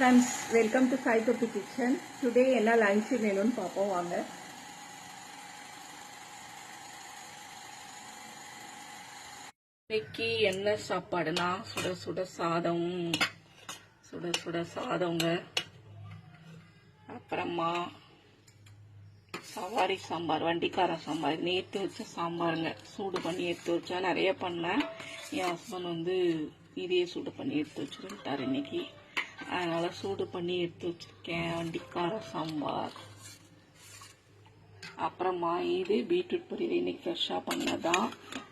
Friends welcome to Sai தொப்பி kitchen today என்ன lunch வேணும்னு பார்ப்போம் வாங்க. இன்னைக்கு என்ன சாப்பாடுனா? சுட சுட சாதம். சுட சுட சாதங்க. அப்புறமா சவாரி சாம்பார் வண்டிக்கார சாம்பார். நேற்று வச்ச சாம்பாருங்க. சூடு பண்ணி எடுத்து வச்சா நிறைய பண்ணேன். என் ஹஸ்பண்ட் வந்து இதே சூடு பண்ணி எடுத்து வச்சுருந்துட்டார் இன்னைக்கு. அதனால் சூடு பண்ணி எடுத்து வச்சுருக்கேன். வண்டிக்கார சாம்பார். அப்புறமா இது பீட்ரூட் பொரியல். இன்னைக்கு ஃப்ரெஷ்ஷாக பண்ணதான்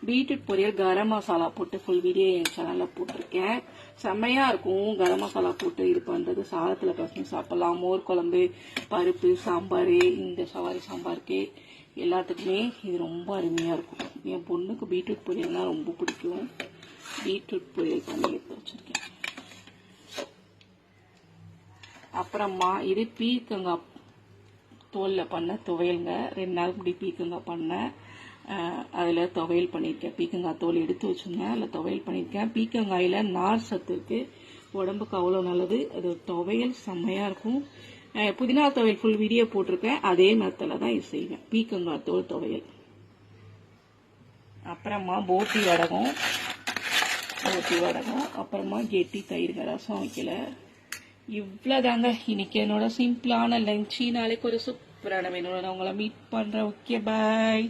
பீட்ரூட் பொரியல் கரம் மசாலா போட்டு ஃபுல் வீடியோ என் சேனலில் போட்டிருக்கேன். செம்மையாக இருக்கும். கரம் மசாலா போட்டு இது பண்ணுறது சாதத்தில் பசங்க சாப்பிட்லாம். மோர் குழம்பு பருப்பு சாம்பார் இந்த சவாரி சாம்பாருக்கு எல்லாத்துக்குமே இது ரொம்ப அருமையாக இருக்கும். என் பொண்ணுக்கு பீட்ரூட் பொரியல்னால் ரொம்ப பிடிக்கும். பீட்ரூட் பொரியல் பண்ணி எடுத்து வச்சுருக்கேன். அப்புறமா இது பீர்க்கங்காய் தோலில் பண்ண துவையலுங்க. ரெண்டு நாள் முடி பீக்கங்காய் பண்ணேன் அதில் துவையல் பண்ணியிருக்கேன் பீக்கங்காய் தோல் எடுத்து வச்சுருந்தேன். அதில் துவையல் பண்ணியிருக்கேன் பீக்கங்காயில் நார் சத்து இருக்குது உடம்புக்கு அவ்வளோ நல்லது. அது துவையல் செம்மையாக இருக்கும். புதினா துவையல் ஃபுல் வீடியோ போட்டிருக்கேன். அதே நேரத்தில் தான் இது செய்வேன். பீக்கங்காய் தோல் துவையல். அப்புறமா போட்டி வடகம். போட்டி வடகம். அப்புறமா கெட்டி தயிர் ரசம் வைக்கல. இவ்வளோதாங்க இன்னைக்கு என்னோட சிம்பிளான லஞ்ச் நாளைக்கு ஒரு சூப்பரான நான் உங்களை மீட் பண்ணுறேன் ஓகே பாய்